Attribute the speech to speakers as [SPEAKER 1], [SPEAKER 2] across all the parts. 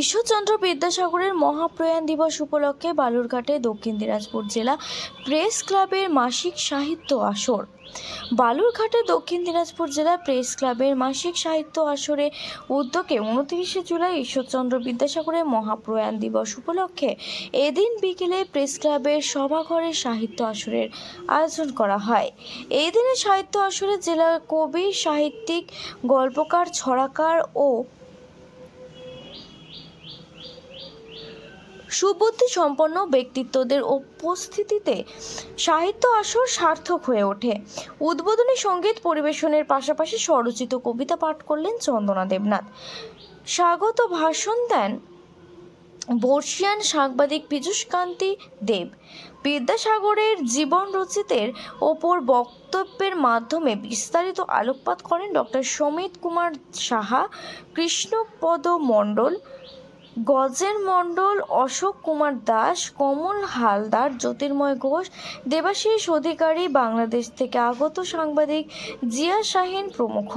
[SPEAKER 1] ঈশ্বরচন্দ্র বিদ্যাসাগরের মহাপ্রয়াণ দিবস উপলক্ষে বালুরঘাটে দক্ষিণ দিনাজপুর জেলা প্রেস ক্লাবের মাসিক সাহিত্য আসর। বালুরঘাটে দক্ষিণ দিনাজপুর জেলা প্রেস ক্লাবের মাসিক সাহিত্য আসরে উদ্যোগে উনত্রিশে জুলাই ঈশ্বরচন্দ্র বিদ্যাসাগরের মহাপ্রয়াণ দিবস উপলক্ষে এদিন বিকেলে প্রেস ক্লাবের সভাঘরে সাহিত্য আসরের আয়োজন করা হয়। এই দিনে সাহিত্য আসরে জেলার কবি, সাহিত্যিক, গল্পকার, ছড়াকার ও সুবুদ্ধি সম্পন্ন ব্যক্তিত্বদের উপস্থিতিতে সাহিত্য আসর সার্থক হয়ে ওঠে। উদ্বোধনী সংগীত পরিবেশনের পাশাপাশি স্বরচিত কবিতা পাঠ করলেন চন্দনা দেবনাথ। স্বাগত ভাষণ দেন বর্ষিয়ান সাংবাদিক পীযূষকান্তি দেব। বিদ্যাসাগরের জীবন রচিতের ওপর বক্তব্যের মাধ্যমে বিস্তারিত আলোকপাত করেন ডক্টর সমিত কুমার সাহা, কৃষ্ণপদ মণ্ডল গজের মণ্ডল অশোক কুমার দাস, কমল হালদার, জ্যোতির্ময় ঘোষ, দেবাশিস অধিকারী, বাংলাদেশ থেকে আগত সাংবাদিক জিয়া শাহিন প্রমুখ।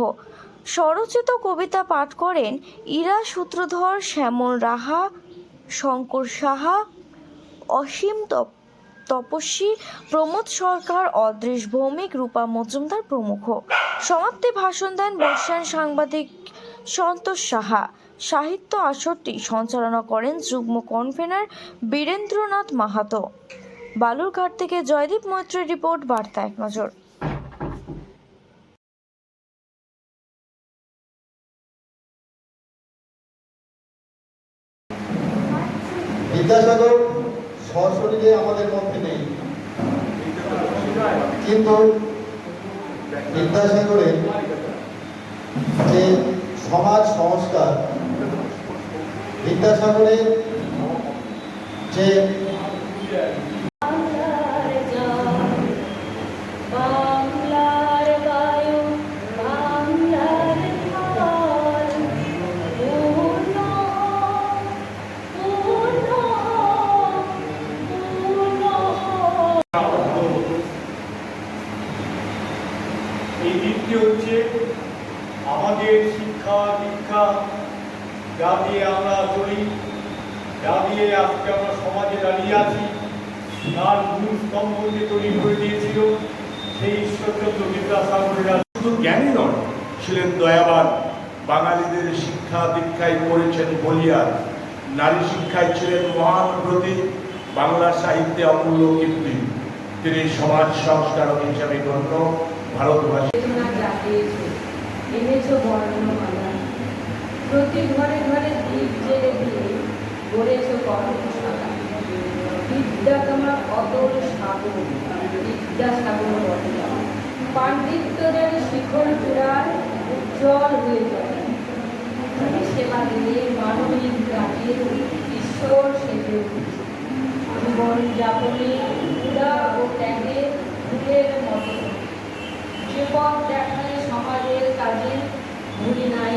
[SPEAKER 1] স্বরচিত কবিতা পাঠ করেন ইরা সূত্রধর, শ্যামল রাহা, শঙ্কর সাহা, অসীম তপ, তপস্বী, প্রমোদ সরকার, অদৃশ ভৌমিক, রূপা মজুমদার প্রমুখ। সমাপ্তি ভাষণ দেন বর্ষান সাংবাদিক সন্তোষ সাহা। সাহিত্য আসরটি সঞ্চালনা করেন যুগ্ম কনভেনার বীরেন্দ্রনাথ মাহাতো। বালুরঘাট থেকে জয়দীপ মৈত্রের রিপোর্ট, বার্তা এক নজর।
[SPEAKER 2] বিদ্যাসাগর সশরীরে আমাদের মধ্যে নেই। কিন্তু বিদ্যাসাগরের যে সমাজ সংস্কার বিদ্যাসাগরের যে
[SPEAKER 3] এই দিকটি হচ্ছে আমাদের শিক্ষা দীক্ষা যা দিয়ে আমরা চলি যা দিয়ে আজকে আমরা সমাজে দাঁড়িয়ে আছি। তার মূল স্তম্ভ যে তৈরি করে দিয়েছিল সেই ঈশ্বরচন্দ্র বিদ্যাসাগরেরা
[SPEAKER 4] শুধু জ্ঞানী নন ছিলেন দয়াবান। বাঙালিদের শিক্ষা দীক্ষায় করেছেন বলিয়ার। নারী শিক্ষায় ছিলেন মহান প্রতি। বাংলা সাহিত্যে অমূল্য কীর্তি। তিনি সমাজ সংস্কারক হিসাবে গণ্য ভারতবাসী।
[SPEAKER 5] এনেছ বর্ণমালা প্রতি ঘরে ঘরে দ্বীপ জেলে দিয়ে গড়েছ কর্মশালা বিদ্যা তোমার অতল সাগর বিদ্যা সাগর বলে পাণ্ডিত্য যেন শিখর চূড়ার উজ্জ্বল হয়ে তুমি সেবা দিয়ে মানবিক কাজে ঈশ্বর সেজে উঠেছে। জীবন যাপনে উদা ও ত্যাগে ফুলের মতো। যে পথ দেখায় সমাজের কাজে ভুলি নাই।